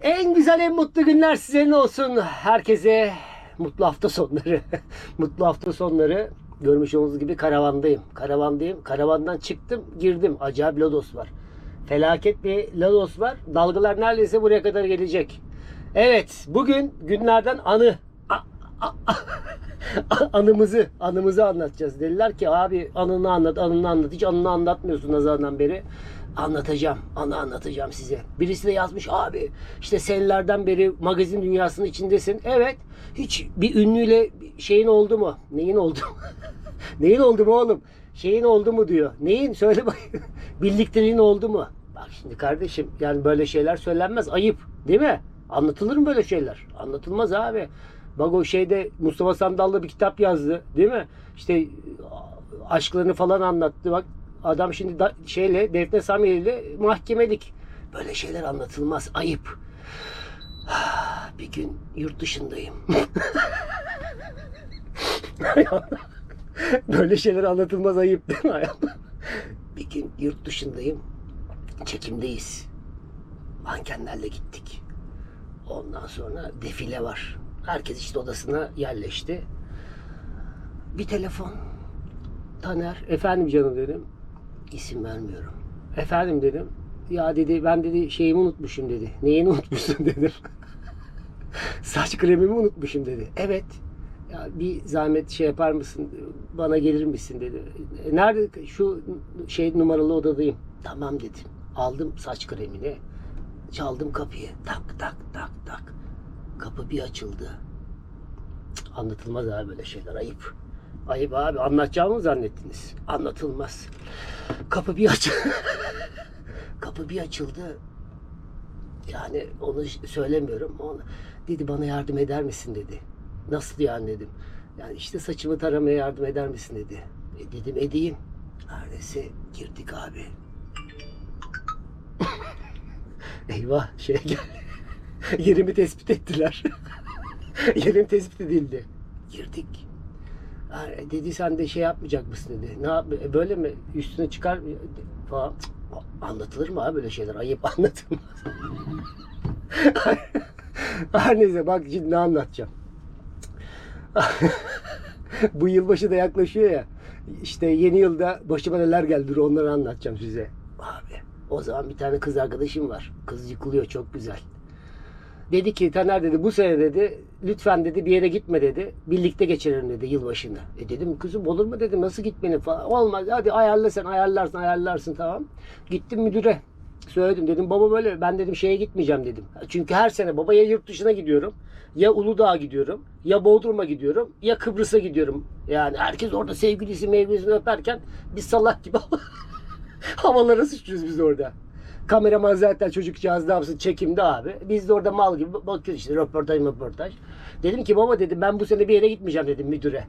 En güzel en mutlu günler sizin olsun. Herkese mutlu hafta sonları. mutlu hafta sonları. Görmüş olduğunuz gibi karavandayım. Karavandayım. Karavandan çıktım girdim. Acayip lodos var. Felaket bir lodos var. Dalgalar neredeyse buraya kadar gelecek. Evet bugün günlerden anı. A- a- a- anımızı anımızı anlatacağız. Dediler ki abi anını anlat anını anlat. Hiç anını anlatmıyorsun nazardan beri. Anlatacağım. Anı anlatacağım size. Birisi de yazmış abi işte senelerden beri magazin dünyasının içindesin. Evet. Hiç bir ünlüyle şeyin oldu mu? Neyin oldu? Neyin oldu mu oğlum? Şeyin oldu mu diyor. Neyin? Söyle bakayım. Birlikteliğin oldu mu? Bak şimdi kardeşim yani böyle şeyler söylenmez. Ayıp. Değil mi? Anlatılır mı böyle şeyler? Anlatılmaz abi. Bak o şeyde Mustafa Sandallı bir kitap yazdı. Değil mi? İşte aşklarını falan anlattı. Bak adam şimdi da, şeyle Defne Samir ile mahkemelik. Böyle şeyler anlatılmaz. Ayıp. Bir gün yurt dışındayım. Böyle şeyler anlatılmaz ayıp değil mi hayatım? Bir gün yurt dışındayım. Çekimdeyiz. Mankenlerle gittik. Ondan sonra defile var. Herkes işte odasına yerleşti. Bir telefon. Taner, efendim canım dedim. İsim vermiyorum. Efendim dedim. Ya dedi ben dedi şeyimi unutmuşum dedi. Neyini unutmuşsun dedim. Saç kremimi unutmuşum dedi. Evet. Ya bir zahmet şey yapar mısın? Bana gelir misin dedi. "E, Nerede? Şu şey numaralı odadayım. Tamam dedim. Aldım saç kremini. Çaldım kapıyı. Tak tak tak tak. Kapı bir açıldı. Cık, Anlatılmaz abi böyle şeyler. Ayıp. Ayıp abi. Anlatacağımı mı zannettiniz? Anlatılmaz. Kapı bir açıldı. Kapı bir açıldı. Yani onu söylemiyorum. Onu, dedi bana yardım eder misin dedi. Nasıl yani dedim. Yani işte saçımı taramaya yardım eder misin dedi. E dedim edeyim. Neredeyse girdik abi. Eyvah şey geldi. Yerimi tespit ettiler. Yerim tespit edildi. Girdik. Dedi sen de şey yapmayacak mısın dedi. Ne yap e, böyle mi üstüne çıkar mı falan. Anlatılır mı abi böyle şeyler? Ayıp anlatılmaz. Her neyse bak şimdi ne anlatacağım. Bu yılbaşı da yaklaşıyor ya. İşte yeni yılda başıma neler geldi onları anlatacağım size. Abi o zaman bir tane kız arkadaşım var. Kız yıkılıyor çok güzel. Dedi ki Taner dedi bu sene dedi lütfen dedi bir yere gitme dedi. Birlikte geçirelim dedi yılbaşını. E dedim kızım olur mu dedim nasıl gitmenin falan. Olmaz hadi ayarla sen ayarlarsın ayarlarsın tamam. Gittim müdüre. Söyledim dedim baba böyle ben dedim şeye gitmeyeceğim dedim. Çünkü her sene baba ya yurt dışına gidiyorum ya Uludağ'a gidiyorum ya Bodrum'a gidiyorum ya Kıbrıs'a gidiyorum. Yani herkes orada sevgilisi mevgilisini öperken biz salak gibi havalara sıçrıyoruz biz orada. Kameraman zaten çocukcağız ne yapsın çekimde abi. Biz de orada mal gibi bakıyoruz işte röportaj röportaj. Dedim ki baba dedim ben bu sene bir yere gitmeyeceğim dedim müdüre.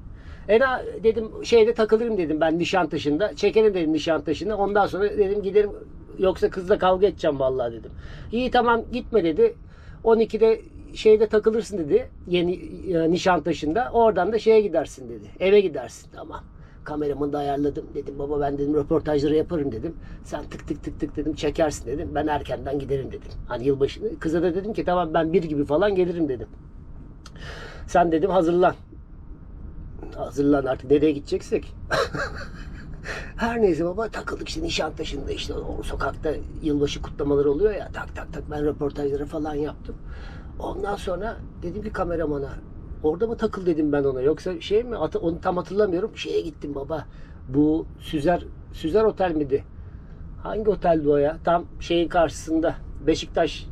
Ena dedim şeyde takılırım dedim ben Nişantaşı'nda. Çekelim dedim Nişantaşı'nda. Ondan sonra dedim giderim yoksa kızla kavga edeceğim vallahi dedim. İyi tamam gitme dedi. 12'de şeyde takılırsın dedi. Yeni e, Nişantaşı'nda. Oradan da şeye gidersin dedi. Eve gidersin tamam. Kameramı da ayarladım. Dedim baba ben dedim röportajları yaparım dedim. Sen tık tık tık tık dedim çekersin dedim. Ben erkenden giderim dedim. Hani yılbaşı kıza da dedim ki tamam ben bir gibi falan gelirim dedim. Sen dedim hazırlan. Hazırlan artık nereye gideceksek. Her neyse baba takıldık işte Nişantaşı'nda işte o sokakta yılbaşı kutlamaları oluyor ya tak tak tak ben röportajları falan yaptım. Ondan sonra dedim ki kameramana orada mı takıl dedim ben ona yoksa şey mi At- onu tam hatırlamıyorum şeye gittim baba bu Süzer Süzer Otel miydi? Hangi oteldi o ya? Tam şeyin karşısında Beşiktaş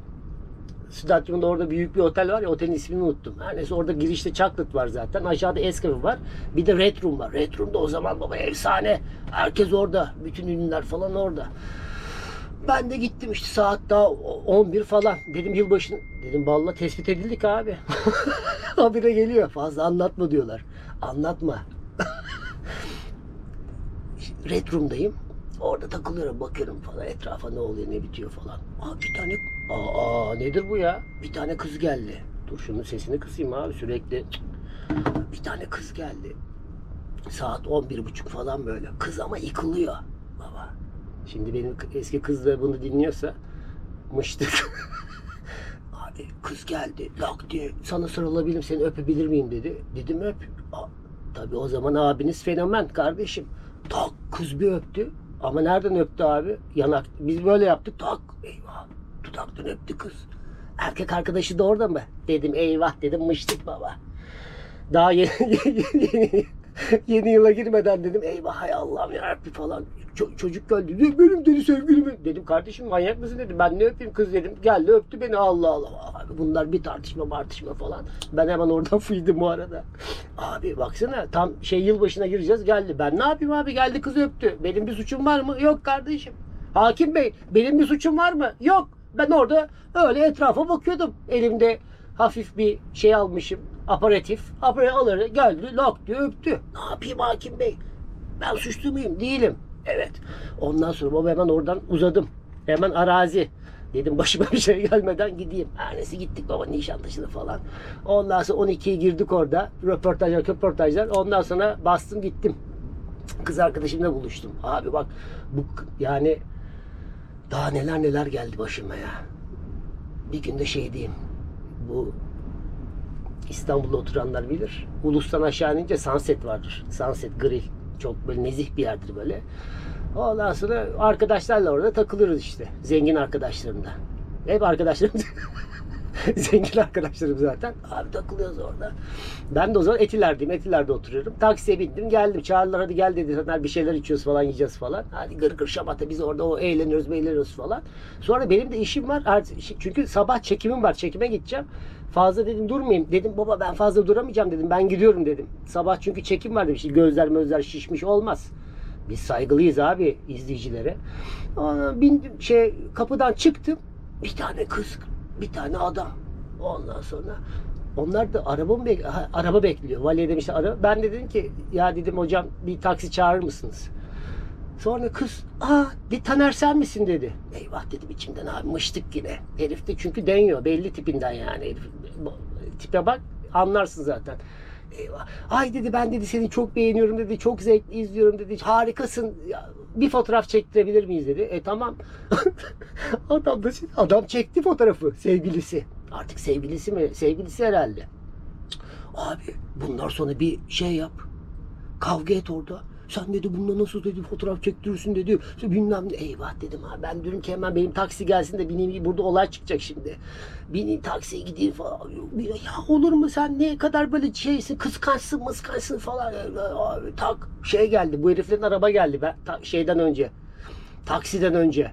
stadyumunda orada büyük bir otel var ya otelin ismini unuttum. Her neyse orada girişte chocolate var zaten. Aşağıda Escafe var. Bir de Red Room var. Red Room'da o zaman baba efsane. Herkes orada. Bütün ünlüler falan orada. Ben de gittim işte saat daha 11 falan. Dedim yılbaşını. Dedim valla tespit edildik abi. Habire geliyor. Fazla anlatma diyorlar. Anlatma. Red Room'dayım. Orada takılıyorum bakıyorum falan etrafa ne oluyor ne bitiyor falan. Aa bir tane aa nedir bu ya? Bir tane kız geldi. Dur şunun sesini kısayım abi sürekli. Bir tane kız geldi. Saat 11 buçuk falan böyle. Kız ama yıkılıyor baba. Şimdi benim eski kız da bunu dinliyorsa mıştık. Abi kız geldi lak diye sana sarılabilirim seni öpebilir miyim dedi. Dedim öp. Tabii o zaman abiniz fenomen kardeşim. Tak kız bir öptü. Ama nereden öptü abi? Yanak. Biz böyle yaptık. Tak. Eyvah. Dudaktan öptü kız. Erkek arkadaşı da orada mı? Dedim eyvah dedim mıştık baba. Daha yeni, yeni, yeni yıla girmeden dedim eyvah hay Allah'ım yarabbim falan. Ço- çocuk geldi. "Ne, Benim dedi sevgilimi. Dedim kardeşim manyak mısın dedim. Ben ne öpeyim kız dedim. Geldi öptü beni Allah Allah. Abi bunlar bir tartışma tartışma falan. Ben hemen oradan fıydım bu arada. Abi baksana tam şey yılbaşına gireceğiz geldi. Ben ne yapayım abi geldi kız öptü. Benim bir suçum var mı? Yok kardeşim. Hakim Bey benim bir suçum var mı? Yok. Ben orada öyle etrafa bakıyordum. Elimde hafif bir şey almışım. Aparatif. Aparatı alır geldi lok diye öptü. Ne yapayım hakim bey? Ben suçlu muyum? Değilim. Evet. Ondan sonra baba hemen oradan uzadım. Hemen arazi. Dedim başıma bir şey gelmeden gideyim. Neyse gittik baba nişantaşı'na falan. Ondan sonra 12'ye girdik orada. Röportajlar, röportajlar. Ondan sonra bastım gittim. Kız arkadaşımla buluştum. Abi bak bu yani daha neler neler geldi başıma ya. Bir günde şey diyeyim. Bu İstanbul'da oturanlar bilir. Ulus'tan aşağı inince Sunset vardır. Sunset Grill. Çok böyle nezih bir yerdir böyle. Ondan sonra arkadaşlarla orada takılırız işte. Zengin arkadaşlarımla. Hep arkadaşlarım zengin arkadaşlarım zaten. Abi takılıyoruz orada. Ben de o zaman Etiler'deyim. Etiler'de oturuyorum. Taksiye bindim geldim. Çağırdılar hadi gel dedi. Zaten bir şeyler içiyoruz falan yiyeceğiz falan. Hadi gır gır şamata biz orada o eğleniyoruz eğleniyoruz falan. Sonra benim de işim var. Çünkü sabah çekimim var. Çekime gideceğim. Fazla dedim durmayayım. Dedim baba ben fazla duramayacağım dedim. Ben gidiyorum dedim. Sabah çünkü çekim var demiş. Gözler mözler şişmiş olmaz. Biz saygılıyız abi izleyicilere. Bindim şey kapıdan çıktım. Bir tane kız, bir tane adam. Ondan sonra onlar da araba mı bek- araba bekliyor. Valiye demişler araba. Ben de dedim ki ya dedim hocam bir taksi çağırır mısınız? Sonra kız aa de, Taner sen misin dedi. Eyvah dedim içimden abi mıştık yine. Herif de çünkü deniyor belli tipinden yani. Herif, tipe bak anlarsın zaten. Eyvah. Ay dedi ben dedi seni çok beğeniyorum dedi. Çok zevkli izliyorum dedi. Harikasın. Ya, bir fotoğraf çektirebilir miyiz dedi. E tamam. adam da adam çekti fotoğrafı sevgilisi. Artık sevgilisi mi? Sevgilisi herhalde. Abi bunlar sonra bir şey yap. Kavga et orada. Sen dedi bununla nasıl dedi fotoğraf çektirirsin dedi. İşte bilmem ne. Eyvah dedim ha. Ben diyorum ki hemen benim taksi gelsin de bineyim. Burada olay çıkacak şimdi. Bineyim taksiye gideyim falan. Ya olur mu sen ne kadar böyle şeysin kıskançsın mıskançsın falan. Abi, tak şey geldi. Bu heriflerin araba geldi ben ta- şeyden önce. Taksiden önce.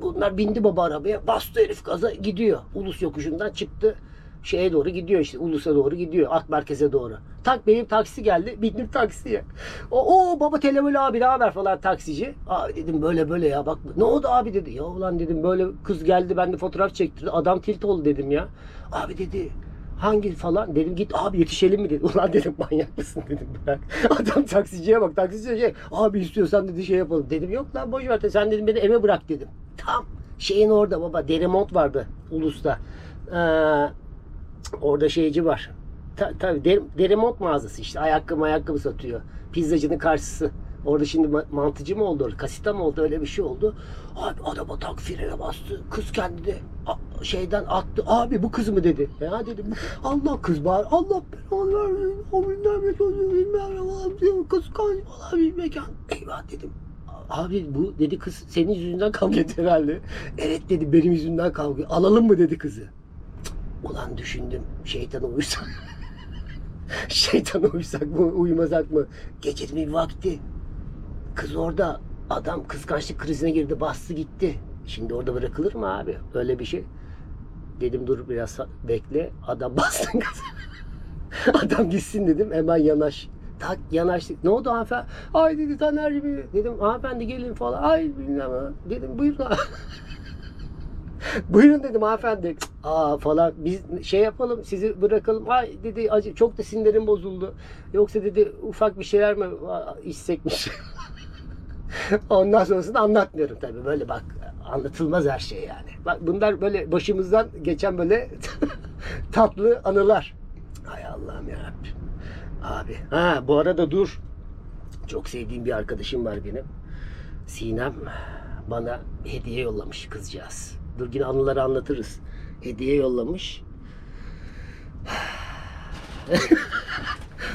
Bunlar bindi baba arabaya. Bastı herif gaza gidiyor. Ulus yokuşundan çıktı. Şeye doğru gidiyor işte. Ulus'a doğru gidiyor. Ak merkeze doğru. Tak benim taksi geldi. Bindim taksiye. O, o baba telefon abi ne haber falan taksici. Abi dedim böyle böyle ya bak. Ne oldu abi dedi. Ya ulan dedim böyle kız geldi ben de fotoğraf çektirdi. Adam tilt oldu dedim ya. Abi dedi hangi falan dedim git abi yetişelim mi dedi. Ulan dedim manyak mısın dedim bırak. Adam taksiciye bak taksiciye şey abi istiyorsan dedi şey yapalım. Dedim yok lan boş ver sen dedim beni eve bırak dedim. Tam şeyin orada baba Deremont vardı Ulus'ta. Ee, orada şeyci var. Ta, tabii Der, Deremont mağazası işte ayakkabı ayakkabı satıyor. Pizzacının karşısı. Orada şimdi ma- mantıcı mı oldu? Kasita mı oldu? Öyle bir şey oldu. Abi araba tak frene bastı. Kız kendi de a- şeyden attı. Abi bu kız mı dedi. Ya dedim Allah kız bağır. Allah belanı. O bilmem ne çocuğu bilmem ne falan diyor. Falan bir mekan. Eyvah dedim. Abi bu dedi kız senin yüzünden kavga etti herhalde. Evet dedi benim yüzümden kavga. Alalım mı dedi kızı. Ulan düşündüm şeytana uysak. şeytana uysak mı uymasak mı? Gecenin bir vakti. Kız orada adam kıskançlık krizine girdi bastı gitti. Şimdi orada bırakılır mı abi? Öyle bir şey. Dedim dur biraz bekle. Adam bastın gaza. Adam gitsin dedim hemen yanaş. Tak yanaştık. Ne oldu hanımefendi? Ay dedi Taner gibi. Dedim hanımefendi gelin falan. Ay bilmem. Dedim buyurun. buyurun dedim hanımefendi. Aa falan biz şey yapalım sizi bırakalım. Ay dedi acı çok da sinirlerim bozuldu. Yoksa dedi ufak bir şeyler mi aa, içsekmiş. Ondan sonrasını anlatmıyorum tabii. Böyle bak anlatılmaz her şey yani. Bak bunlar böyle başımızdan geçen böyle tatlı anılar. Hay Allah'ım ya Abi. Ha bu arada dur. Çok sevdiğim bir arkadaşım var benim. Sinem. bana hediye yollamış kızcağız. Dur yine anıları anlatırız. Hediye yollamış.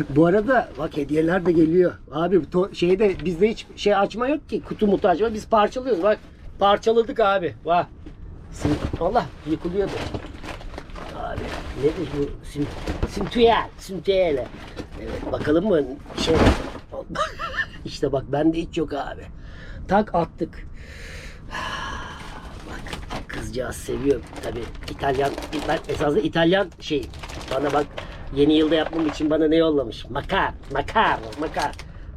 Bu arada bak hediyeler de geliyor. Abi şeyde bizde hiç şey açma yok ki. Kutu mutu açma. Biz parçalıyoruz. Bak parçaladık abi. Bak. Sim- Allah yıkılıyordu. Abi nedir bu? Sim simtüel. Simtüel. Evet bakalım mı? Şey işte bak bende hiç yok abi. Tak attık. Bak kızcağız seviyor tabi İtalyan ben esasında İtalyan şey bana bak yeni yılda yapmam için bana ne yollamış makar makar makar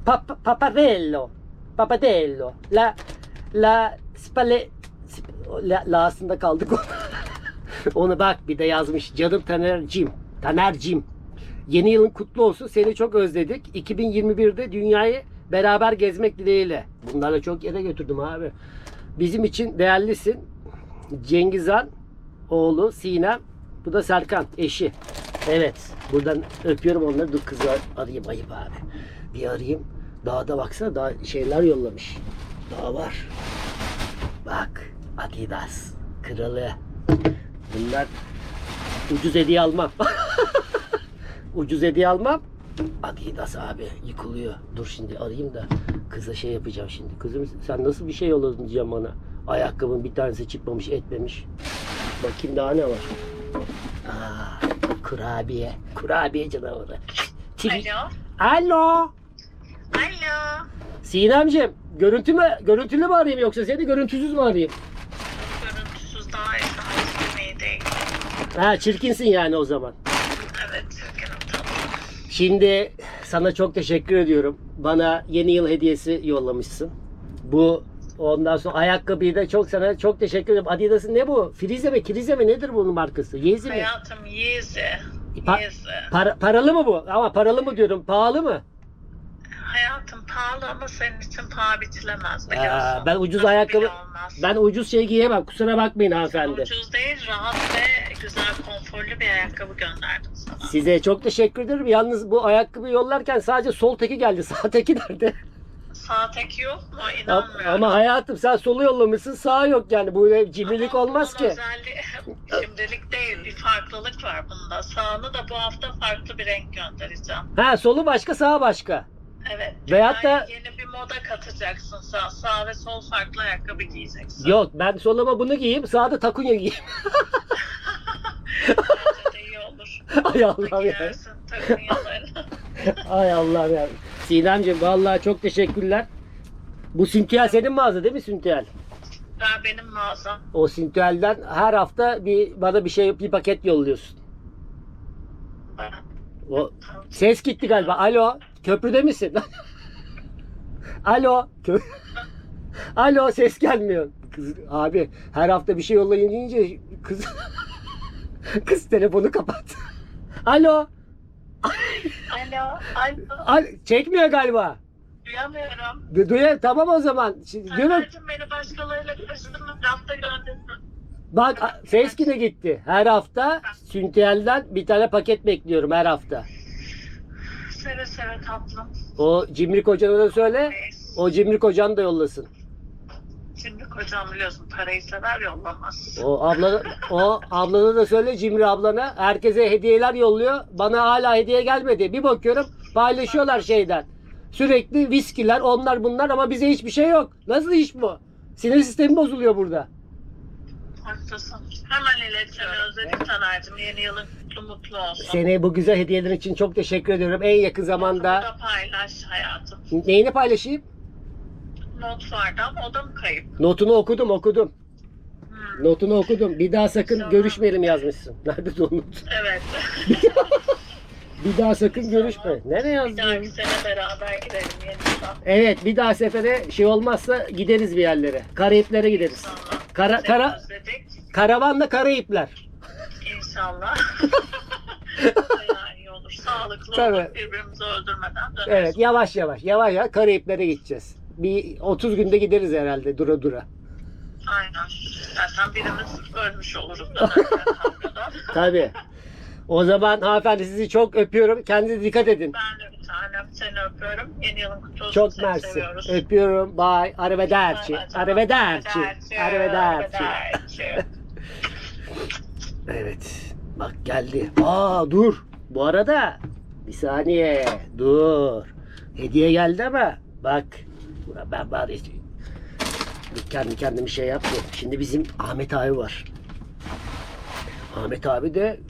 Pap papadello papadello la la spale sp- la, la'sında kaldık onu bak bir de yazmış canım Taner'cim Taner'cim Yeni yılın kutlu olsun. Seni çok özledik. 2021'de dünyayı beraber gezmek dileğiyle. Bunlarla çok yere götürdüm abi. Bizim için değerlisin. Cengizhan oğlu Sinem. Bu da Serkan eşi. Evet. Buradan öpüyorum onları. Dur kızı arayayım ayıp abi. Bir arayayım. Daha da baksana daha şeyler yollamış. Daha var. Bak Adidas kralı. Bunlar ucuz hediye almam. ucuz hediye almam. Adidas abi yıkılıyor. Dur şimdi arayayım da kıza şey yapacağım şimdi. Kızım sen nasıl bir şey yolladın diyeceğim bana. Ayakkabının bir tanesi çıkmamış etmemiş. Bakayım daha ne var. Aa, kurabiye. Kurabiye canavarı. Alo. Alo. Alo. Sinemciğim görüntü mü, görüntülü mü arayayım yoksa seni görüntüsüz mü arayayım? Görüntüsüz daha değil. Ha çirkinsin yani o zaman. Evet. Çirkinim. Şimdi sana çok teşekkür ediyorum. Bana yeni yıl hediyesi yollamışsın. Bu ondan sonra ayakkabıyı da çok sana çok teşekkür ederim. Adidas'ın ne bu? Frize mi? Kirize mi? Nedir bunun markası? Yezi mi? Hayatım Yeezy. Pa- Yeezy. Para- paralı mı bu? Ama paralı mı diyorum? Pahalı mı? Hayatım pahalı ama senin için paha biçilemez biliyorsun. Aa, ben ucuz Tabii ayakkabı bile olmaz. ben ucuz şey giyemem. Kusura bakmayın hanımefendi. Ucuz değil, rahat ve güzel, konforlu bir ayakkabı gönderdim sana. Size çok teşekkür ederim. Yalnız bu ayakkabı yollarken sadece sol teki geldi. Sağ teki nerede? Sağ tek yok mu? İnanmıyorum. Ama hayatım sen solu yollamışsın. Sağ yok yani. Bu cimrilik Ama olmaz bunun ki. özelliği, şimdilik değil, bir farklılık var bunda. Sağını da bu hafta farklı bir renk göndereceğim. Ha solu başka sağ başka. Evet. Veyahut da- yeni bir moda katacaksın. Sağ, sağ ve sol farklı ayakkabı giyeceksin. Yok ben soluma bunu giyeyim sağda takunya giyeyim. Bence de. Ay Allah'ım ya. Ay Allah'ım ya. Sinemciğim vallahi çok teşekkürler. Bu Sintiyel senin mağaza değil mi Sintiyel? Ben benim mağazam. O Sintiyel'den her hafta bir bana bir şey bir paket yolluyorsun. O ses gitti galiba. Alo, köprüde misin? Alo. Kö- Alo, ses gelmiyor. Kız, abi her hafta bir şey yollayın deyince kız kız telefonu kapat. Alo. Alo. Alo. Al, çekmiyor galiba. Duyamıyorum. Du- Duya tamam o zaman. Şimdi, diyorum beni başkalarıyla karıştırma. Bak a- ses yine gitti. Her hafta Süntiyel'den bir tane paket bekliyorum her hafta. Seve seve tatlım. O Cimrik hocana da söyle. O Cimrik hocan da yollasın. Şimdi kocam biliyorsun parayı sever yollamaz. O abla o ablana da söyle Cimri ablana. Herkese hediyeler yolluyor. Bana hala hediye gelmedi. Bir bakıyorum paylaşıyorlar şeyden. Sürekli viskiler, onlar bunlar ama bize hiçbir şey yok. Nasıl iş bu? Sinir sistemi bozuluyor burada. Haklısın. Hemen iletiyorum. Özledik Taner'cim. Yeni yılın kutlu mutlu olsun. Seni bu güzel hediyelerin için çok teşekkür ediyorum. En yakın zamanda da paylaş hayatım. neyini paylaşayım? Not vardı ama o da mı kayıp? Notunu okudum, okudum. Hmm. Notunu okudum. Bir daha sakın Tamam. görüşmeyelim yazmışsın. Nerede o not? Evet. Bir daha sakın görüşme. Nereye Bir yazdın? dahaki sene beraber gidelim yeni yıla. Evet bir daha sefere şey olmazsa gideriz bir yerlere. Karayiplere gideriz. İnşallah. Kara, kara, özledik. karavanla Karayipler. İnşallah. Bayağı iyi olur. Sağlıklı Tabii. olur. Birbirimizi öldürmeden döneriz. Evet yavaş yavaş yavaş yavaş Karayiplere gideceğiz. Bir 30 günde gideriz herhalde dura dura. Aynen. Zaten birimiz ölmüş oluruz kavgadan. Tabii. O zaman hanımefendi sizi çok öpüyorum. Kendinize dikkat edin. Ben de bir tanem. seni öpüyorum. Yeni yılın kutlu olsun. Çok seni mersi. seviyoruz. Öpüyorum. Bye. Arrivederci. Bay bay canım. Arrivederci. Arrivederci. Arrivederci. Evet. Bak geldi. Aa dur. Bu arada bir saniye. Dur. Hediye geldi ama bak ben bari kendi kendime şey yapmıyorum. Şimdi bizim Ahmet abi var. Ahmet abi de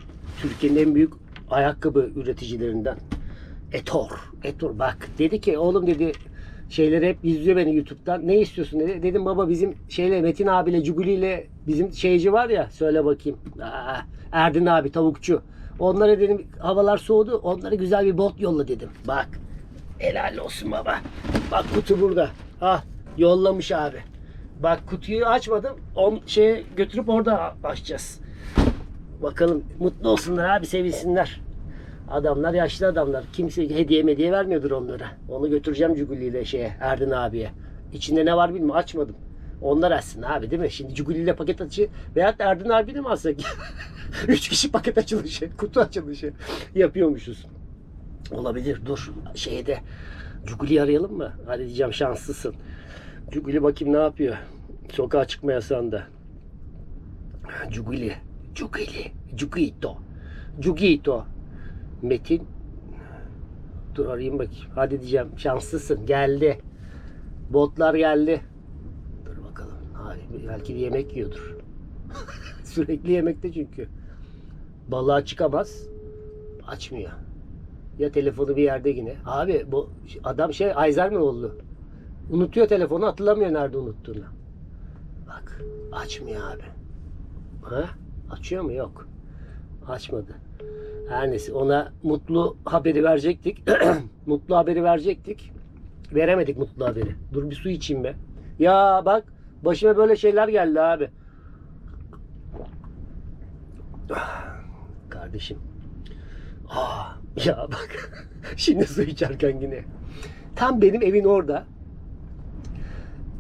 Türkiye'nin en büyük ayakkabı üreticilerinden. Etor. Etor bak dedi ki oğlum dedi şeyleri hep izliyor beni YouTube'dan. Ne istiyorsun dedi. Dedim baba bizim şeyle Metin abiyle Cuguli ile bizim şeyci var ya söyle bakayım. Aa, Erdin abi tavukçu. Onlara dedim havalar soğudu. Onlara güzel bir bot yolla dedim. Bak. Helal olsun baba. Bak kutu burada. Ah yollamış abi. Bak kutuyu açmadım. On şeye götürüp orada açacağız. Bakalım mutlu olsunlar abi sevinsinler. Adamlar yaşlı adamlar. Kimse hediye hediye vermiyordur onlara. Onu götüreceğim Cuguli ile şeye Erdin abiye. İçinde ne var bilmiyorum açmadım. Onlar açsın abi değil mi? Şimdi Cuguli ile paket açı veyahut Erdin abi de mi alsak? Üç kişi paket açılışı, kutu açılışı yapıyormuşuz. Olabilir dur şeyde Cuguli'yi arayalım mı? Hadi diyeceğim şanslısın. Cuguli bakayım ne yapıyor? Sokağa çıkma yasağında. Cuguli. Cuguli. Cugito. Cugito. Metin. Dur arayayım bakayım. Hadi diyeceğim. Şanslısın. Geldi. Botlar geldi. Dur bakalım. Abi, belki bir yemek yiyordur. Sürekli yemekte çünkü. Balığa çıkamaz. Açmıyor. Ya telefonu bir yerde yine. Abi bu adam şey Alzheimer oldu. Unutuyor telefonu hatırlamıyor nerede unuttuğunu. Bak açmıyor abi. Ha? Açıyor mu? Yok. Açmadı. Her neyse ona mutlu haberi verecektik. mutlu haberi verecektik. Veremedik mutlu haberi. Dur bir su içeyim be. Ya bak başıma böyle şeyler geldi abi. Kardeşim. Aa, ya bak. Şimdi su içerken yine. Tam benim evin orada.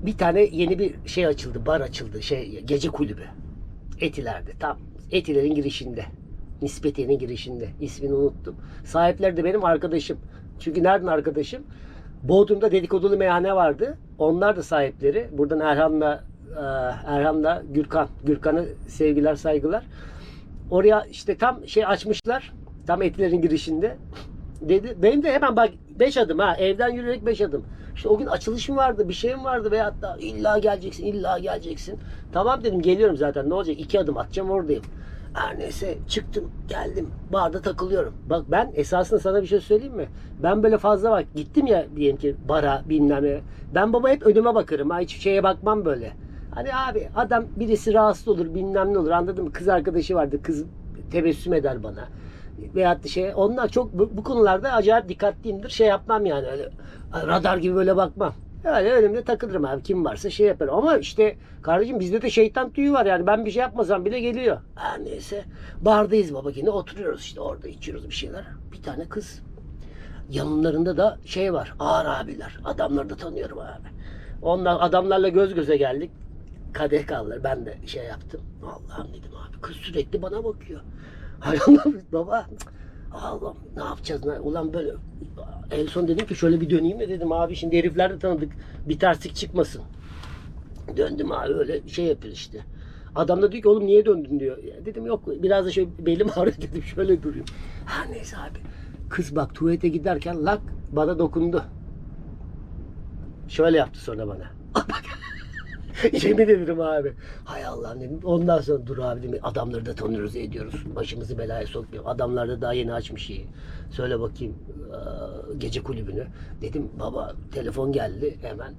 Bir tane yeni bir şey açıldı. Bar açıldı. Şey gece kulübü. Etiler'de. Tam Etiler'in girişinde. Nispetiye'nin girişinde. İsmini unuttum. Sahipleri de benim arkadaşım. Çünkü nereden arkadaşım? Bodrum'da dedikodulu meyhane vardı. Onlar da sahipleri. Buradan Erhan'la e, Erhan'la Gürkan. Gürkan'ı sevgiler saygılar. Oraya işte tam şey açmışlar. Tam Etiler'in girişinde. Dedi, benim de hemen bak 5 adım ha evden yürüyerek 5 adım. İşte o gün açılışım vardı bir şeyim vardı veyahut da illa geleceksin illa geleceksin. Tamam dedim geliyorum zaten ne olacak 2 adım atacağım oradayım. Her neyse çıktım geldim barda takılıyorum. Bak ben esasında sana bir şey söyleyeyim mi? Ben böyle fazla bak gittim ya diyelim ki bara bilmem ne. Ben baba hep önüme bakarım ha hiçbir şeye bakmam böyle. Hani abi adam birisi rahatsız olur bilmem ne olur anladın mı? Kız arkadaşı vardı kız tebessüm eder bana da şey onlar çok bu, bu konularda acayip dikkatliyimdir. Şey yapmam yani öyle radar gibi böyle bakmam. Öyle önümde takılırım abi kim varsa şey yaparım. Ama işte kardeşim bizde de şeytan tüyü var yani ben bir şey yapmasam bile geliyor. Her neyse bardayız baba yine oturuyoruz işte orada içiyoruz bir şeyler. Bir tane kız yanlarında da şey var ağır abiler adamları da tanıyorum abi. Onlar adamlarla göz göze geldik. Kadeh kaldılar. Ben de şey yaptım. Allah'ım dedim abi. Kız sürekli bana bakıyor. Hay Allah baba. Allah'ım ne yapacağız? Ne? Ulan böyle en son dedim ki şöyle bir döneyim de dedim abi şimdi herifler de tanıdık. Bir terslik çıkmasın. Döndüm abi öyle şey yapıyor işte. Adam da diyor ki oğlum niye döndün diyor. Ya dedim yok biraz da şöyle belim ağrıyor dedim şöyle durayım. Ha neyse abi. Kız bak tuvalete giderken lak bana dokundu. Şöyle yaptı sonra bana. Yemin ederim abi. Hay Allah dedim. Ondan sonra dur abi dedim. Adamları da tanıyoruz ediyoruz. Başımızı belaya sokmuyor. Adamlar da daha yeni açmış iyi. Söyle bakayım gece kulübünü. Dedim baba telefon geldi hemen.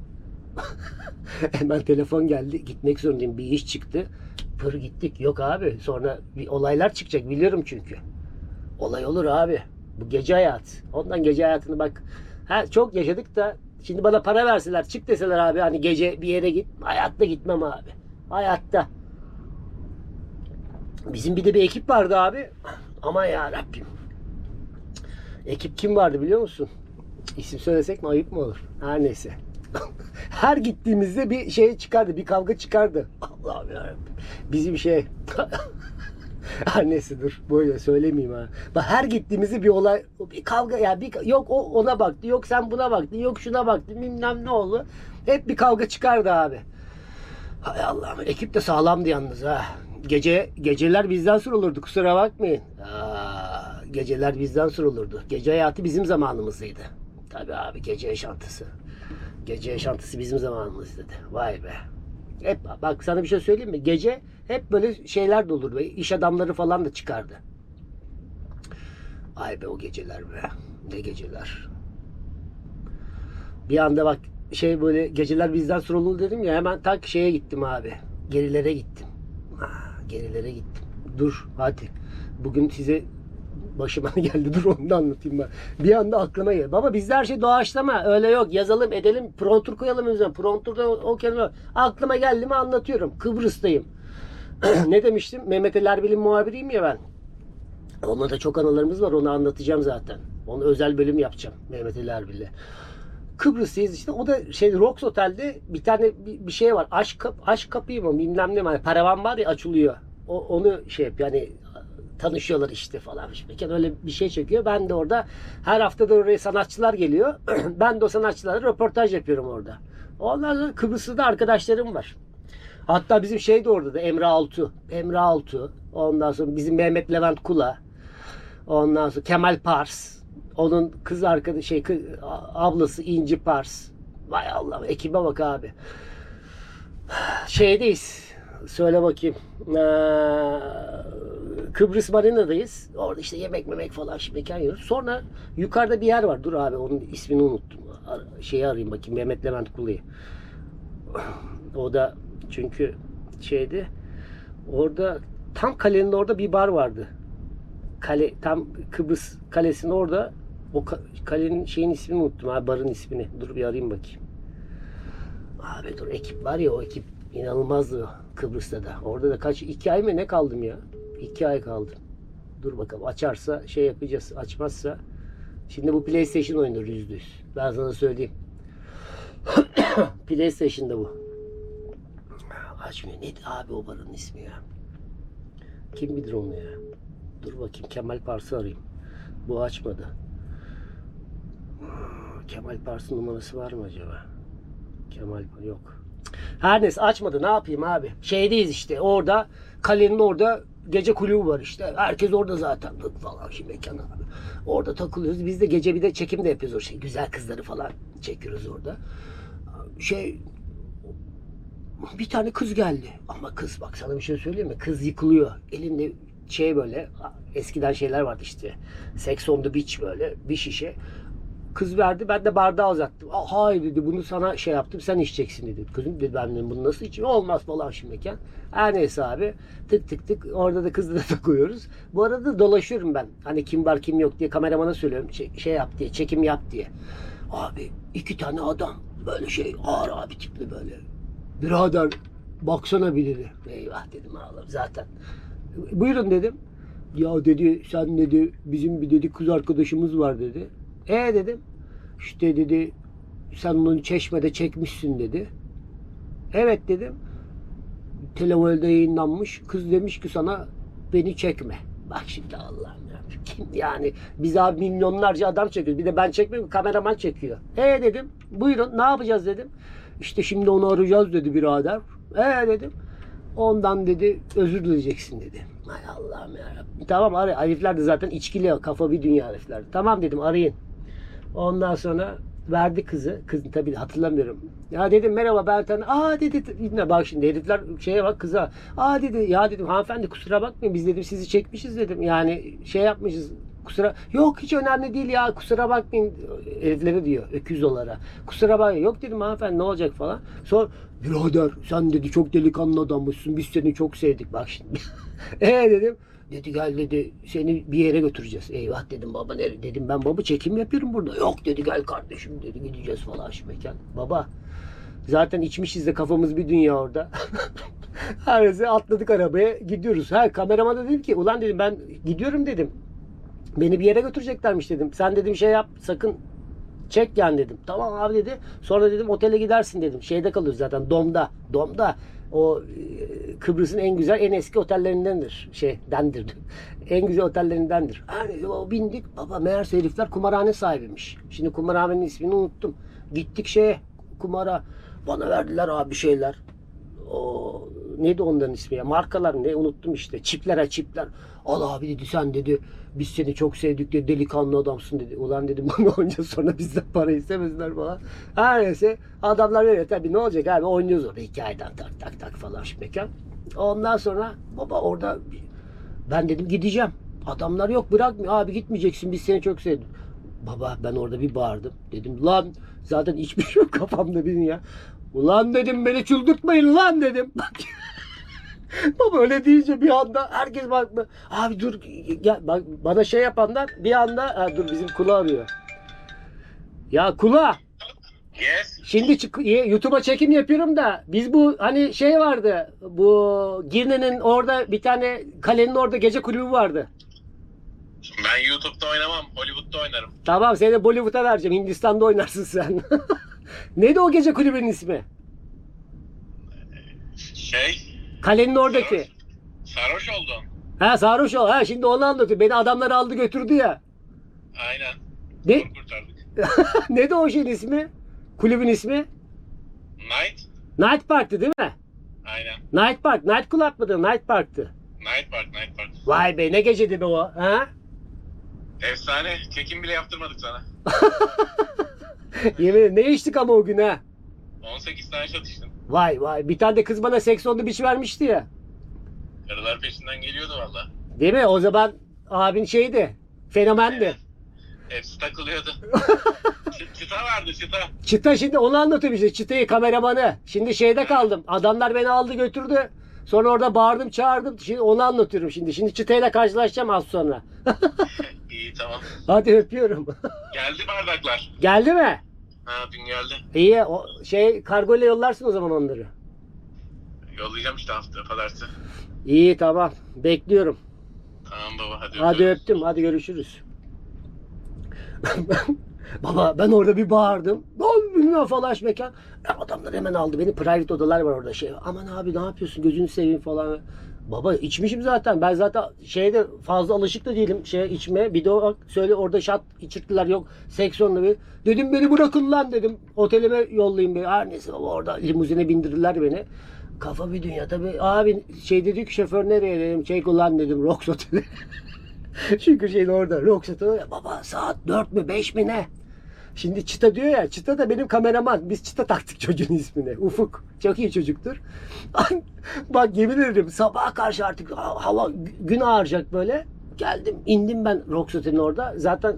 hemen telefon geldi. Gitmek zorundayım. Bir iş çıktı. Pır gittik. Yok abi. Sonra bir olaylar çıkacak. Biliyorum çünkü. Olay olur abi. Bu gece hayatı. Ondan gece hayatını bak. Ha, çok yaşadık da şimdi bana para verseler çık deseler abi hani gece bir yere git. Hayatta gitmem abi. Hayatta. Bizim bir de bir ekip vardı abi. Ama ya Rabbim. Ekip kim vardı biliyor musun? İsim söylesek mi ayıp mı olur? Her neyse. Her gittiğimizde bir şey çıkardı, bir kavga çıkardı. Allah'ım yarabbim. Bizim şey Neyse dur böyle söylemeyeyim ha. Bak her gittiğimizde bir olay bir kavga ya bir yok o ona baktı yok sen buna baktın yok şuna baktın bilmem ne oldu. Hep bir kavga çıkardı abi. Hay Allah'ım ekip de sağlamdı yalnız ha. Gece geceler bizden sorulurdu kusura bakmayın. Aa, geceler bizden sorulurdu. Gece hayatı bizim zamanımızdaydı. Tabii abi gece yaşantısı. Gece yaşantısı bizim zamanımızdaydı. Vay be. Hep bak sana bir şey söyleyeyim mi? Gece hep böyle şeyler de olurdu. İş adamları falan da çıkardı. Ay be o geceler be. Ne geceler. Bir anda bak şey böyle geceler bizden sorumlu dedim ya hemen tak şeye gittim abi. Gerilere gittim. Ha, gerilere gittim. Dur hadi. Bugün size başıma geldi. Dur onu da anlatayım ben. Bir anda aklıma geldi. Baba bizde her şey doğaçlama. Öyle yok. Yazalım edelim. Prontur koyalım üzerine. Pronturda o, o kelime. Aklıma geldi mi anlatıyorum. Kıbrıs'tayım. ne demiştim? Mehmet Ali Erbil'in muhabiriyim ya ben. Onunla da çok anılarımız var. Onu anlatacağım zaten. Onu özel bölüm yapacağım. Mehmet Ali Erbil'le. Kıbrıs'tayız işte. O da şey Rox Otel'de bir tane bir, bir şey var. Aşk, kap, aşk kapıyı mı bilmem ne mi. Hani paravan var ya açılıyor. O, onu şey yap yani tanışıyorlar işte falan. Mekan öyle bir şey çekiyor. Ben de orada her hafta da oraya sanatçılar geliyor. ben de o sanatçılarla röportaj yapıyorum orada. Sonra Kıbrıs'ta da arkadaşlarım var. Hatta bizim şey de orada da Emre Altu. Emre Altu. Ondan sonra bizim Mehmet Levent Kula. Ondan sonra Kemal Pars. Onun kız arkadaşı şey kız- ablası İnci Pars. Vay Allah ekibe bak abi. Şeydeyiz. Söyle bakayım. Ee, Kıbrıs Marina'dayız. Orada işte yemek memek falan şimdi mekan yiyoruz. Sonra yukarıda bir yer var. Dur abi onun ismini unuttum. Şeyi arayayım bakayım. Mehmet Levent Kulu'yu. O da çünkü şeydi orada tam kalenin orada bir bar vardı. Kale tam Kıbrıs kalesinin orada o ka- kalenin şeyin ismini unuttum abi barın ismini. Dur bir arayayım bakayım. Abi dur ekip var ya o ekip inanılmazdı Kıbrıs'ta da. Orada da kaç iki ay mı ne kaldım ya? İki ay kaldım. Dur bakalım açarsa şey yapacağız. Açmazsa şimdi bu PlayStation yüzde yüz. Ben sana söyleyeyim. PlayStation'da bu. Açmıyor. Neydi abi o barın ismi ya? Kim bilir onu ya? Dur bakayım Kemal Pars'ı arayayım. Bu açmadı. Kemal Pars'ın numarası var mı acaba? Kemal yok. Her neyse açmadı. Ne yapayım abi? Şeydeyiz işte. Orada kalenin orada gece kulübü var işte. Herkes orada zaten. Falan şimdi mekan abi. Orada takılıyoruz. Biz de gece bir de çekim de yapıyoruz o şey. Güzel kızları falan çekiyoruz orada. Şey bir tane kız geldi. Ama kız bak sana bir şey söyleyeyim mi? Kız yıkılıyor. Elinde şey böyle eskiden şeyler vardı işte. Sex on the beach böyle bir şişe. Kız verdi ben de bardağı uzattım. Hayır dedi bunu sana şey yaptım sen içeceksin dedi. Kızım dedi ben dedim, bunu nasıl içeyim? Olmaz falan şimdiyken. Her neyse abi tık tık tık orada da kızla da takıyoruz. Bu arada dolaşıyorum ben. Hani kim var kim yok diye kameramana söylüyorum. Şey yap diye çekim yap diye. Abi iki tane adam böyle şey ağır abi tipli böyle. Birader baksana bir dedi. Eyvah dedim ağlarım zaten. Buyurun dedim. Ya dedi sen dedi bizim bir dedi kız arkadaşımız var dedi. E dedim. İşte dedi sen onu çeşmede çekmişsin dedi. Evet dedim. Televizyonda yayınlanmış. Kız demiş ki sana beni çekme. Bak şimdi Allah'ım ya. Kim yani biz abi milyonlarca adam çekiyoruz. Bir de ben çekmiyorum kameraman çekiyor. E dedim. Buyurun ne yapacağız dedim. İşte şimdi onu arayacağız dedi birader. E dedim. Ondan dedi özür dileyeceksin dedi. Hay Allah'ım ya. Tamam arayın. Herifler de zaten içkili kafa bir dünya herifler. Tamam dedim arayın. Ondan sonra verdi kızı. Kız tabii hatırlamıyorum. Ya dedim merhaba ben tanı. Aa dedi yine bak şimdi herifler şeye bak kıza. Aa dedi ya dedim hanımefendi kusura bakmayın biz dedim sizi çekmişiz dedim. Yani şey yapmışız kusura yok hiç önemli değil ya kusura bakmayın heriflere diyor öküz olarak. Kusura bakmayın yok dedim hanımefendi ne olacak falan. Sonra birader sen dedi çok delikanlı adammışsın biz seni çok sevdik bak şimdi. e dedim Dedi gel dedi seni bir yere götüreceğiz. Eyvah dedim baba nereye? Dedim ben baba çekim yapıyorum burada. Yok dedi gel kardeşim dedi gideceğiz falan şu mekan. Baba zaten içmişiz de kafamız bir dünya orada. Her neyse atladık arabaya gidiyoruz. Ha kameraman da dedim ki ulan dedim ben gidiyorum dedim. Beni bir yere götüreceklermiş dedim. Sen dedim şey yap sakın çek yani dedim. Tamam abi dedi. Sonra dedim otele gidersin dedim. Şeyde kalıyoruz zaten Dom'da. Dom'da O e, Kıbrıs'ın en güzel, en eski otellerindendir. Şey, dendir. En güzel otellerindendir. Yani o bindik. Baba meğerse herifler kumarhane sahibiymiş. Şimdi kumarhanenin ismini unuttum. Gittik şeye, kumara. Bana verdiler abi şeyler. O neydi onların ismi ya? Markalar ne unuttum işte. Çiplere çipler. Al abi dedi sen dedi. Biz seni çok sevdik dedi. Delikanlı adamsın dedi. Ulan dedim bunu onca sonra bizden para istemezler falan. Her neyse adamlar öyle tabii ne olacak abi oynuyoruz orada hikayeden tak tak tak falan şu mekan. Ondan sonra baba orada ben dedim gideceğim. Adamlar yok bırakmıyor. Abi gitmeyeceksin biz seni çok sevdik. Baba ben orada bir bağırdım. Dedim lan zaten içmişim kafamda benim ya. Ulan dedim beni çıldırtmayın lan dedim. Bak Baba öyle deyince bir anda herkes baktı. Abi dur gel bak bana şey yapanlar bir anda ha, dur bizim kula arıyor. Ya kula Yes. şimdi çık, YouTube'a çekim yapıyorum da biz bu hani şey vardı bu Girne'nin orada bir tane kalenin orada gece kulübü vardı. Ben YouTube'da oynamam. Hollywood'da oynarım. Tamam seni Bollywood'a vereceğim. Hindistan'da oynarsın sen. Neydi o gece kulübünün ismi? Şey, Kalenin oradaki. sarhoş oldun. Ha sarhoş ol. Ha şimdi onu anlatıyor. Beni adamlar aldı götürdü ya. Aynen. Ne? Kurtardık. Neydi o şeyin ismi? Kulübün ismi? Night? Night Park'tı değil mi? Aynen. Night Park. Night Club mıydı? Night Park'tı. Night Park, Night Park. Vay be ne geceydi be o. Ha? Efsane. Çekim bile yaptırmadık sana. Yemin ederim, ne içtik ama o gün ha. 18 tane shot içtim. Vay vay. Bir tane de kız bana seks oldu bir şey vermişti ya. Karılar peşinden geliyordu valla. Değil mi? O zaman abin şeydi. Fenomendi. Hepsi takılıyordu. Çı- çıta vardı çıta. Çıta şimdi onu anlatıyorum işte. Çıtayı kameramanı. Şimdi şeyde kaldım. Adamlar beni aldı götürdü. Sonra orada bağırdım çağırdım. Şimdi onu anlatıyorum şimdi. Şimdi çıtayla karşılaşacağım az sonra. İyi tamam. Hadi öpüyorum. Geldi bardaklar. Geldi mi? Ha dün geldi. İyi. O şey kargo ile yollarsın o zaman onları. Yollayacağım işte hafta pazartesi. İyi tamam. Bekliyorum. Tamam baba hadi. Hadi öpüyorum. öptüm. Hadi görüşürüz. Baba ben orada bir bağırdım. Lan bilmem falaş mekan. Ya adamlar hemen aldı beni. Private odalar var orada şey. Aman abi ne yapıyorsun gözünü seveyim falan. Baba içmişim zaten. Ben zaten şeyde fazla alışık da değilim şeye içmeye. Bir de o söyle orada şat içirttiler yok. Seksiyonlu bir. Dedim beni bırakın lan dedim. Otelime yollayın beni. Her neyse baba orada limuzine bindirdiler beni. Kafa bir dünya tabii. Abi şey dedi ki şoför nereye dedim. Şey kullan dedim. Rox Oteli. Çünkü şeyin orada. Rox Oteli. Baba saat 4 mü 5 mi ne? Şimdi Çıta diyor ya. Çıta da benim kameraman. Biz Çıta taktık çocuğun ismini. Ufuk. Çok iyi çocuktur. Bak yemin ederim sabaha karşı artık ha- hava gün ağaracak böyle. Geldim indim ben Rox Otel'in orada. Zaten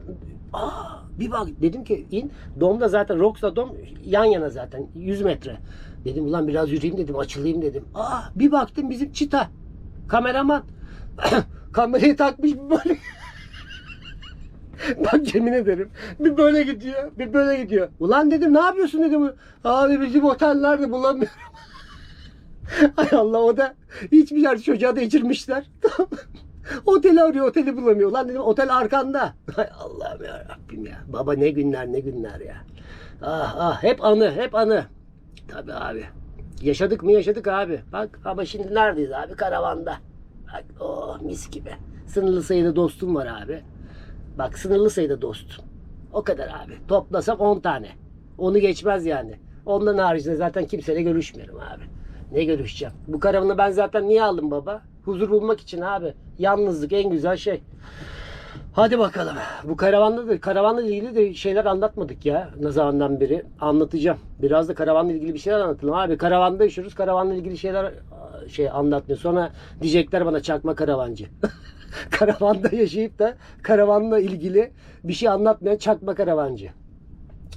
aa, bir bak dedim ki in. Dom'da zaten Rox'la Dom yan yana zaten 100 metre. Dedim ulan biraz yürüyeyim dedim açılayım dedim. Aa bir baktım bizim Çıta. Kameraman. Kamerayı takmış böyle. Bak yemin ederim. Bir böyle gidiyor, bir böyle gidiyor. Ulan dedim ne yapıyorsun dedim. Abi bizim otellerde bulamıyorum. Hay Allah o da hiçbir yer çocuğa da içirmişler. Oteli arıyor, oteli bulamıyor. Lan dedim otel arkanda. Hay Allah'ım ya Rabbim ya. Baba ne günler ne günler ya. Ah ah hep anı, hep anı. Tabii abi. Yaşadık mı yaşadık abi. Bak ama şimdi neredeyiz abi? Karavanda. Bak oh mis gibi. Sınırlı sayıda dostum var abi. Bak sınırlı sayıda dostum. O kadar abi. Toplasam 10 tane. Onu geçmez yani. Ondan haricinde zaten kimseyle görüşmüyorum abi. Ne görüşeceğim? Bu karavanı ben zaten niye aldım baba? Huzur bulmak için abi. Yalnızlık en güzel şey. Hadi bakalım. Bu karavanda da karavanla ilgili de şeyler anlatmadık ya ne zamandan beri. Anlatacağım. Biraz da karavanla ilgili bir şeyler anlatalım abi. Karavanda yaşıyoruz. Karavanla ilgili şeyler aa, şey anlatmıyor. Sonra diyecekler bana çakma karavancı. Karavanda yaşayıp da karavanla ilgili bir şey anlatmayan çakma karavancı.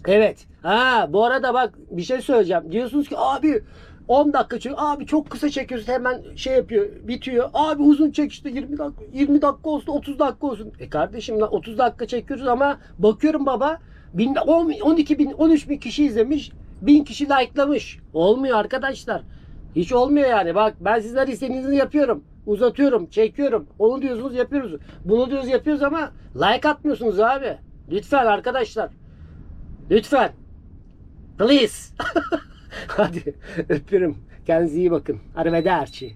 Evet. Ha bu arada bak bir şey söyleyeceğim. Diyorsunuz ki abi 10 dakika çek. Abi çok kısa çekiyorsun hemen şey yapıyor, bitiyor. Abi uzun çek işte 20 dakika 20 dakika olsun, 30 dakika olsun. E kardeşim lan 30 dakika çekiyoruz ama bakıyorum baba bin, 10, 12 bin, 13 bin kişi izlemiş. 1000 kişi like'lamış. Olmuyor arkadaşlar. Hiç olmuyor yani. Bak ben sizler istediğinizi yapıyorum. Uzatıyorum, çekiyorum. Onu diyorsunuz yapıyoruz. Bunu diyoruz yapıyoruz ama like atmıyorsunuz abi. Lütfen arkadaşlar. Lütfen. Please. Hadi öpüyorum. Kendinize iyi bakın. Arrivederci.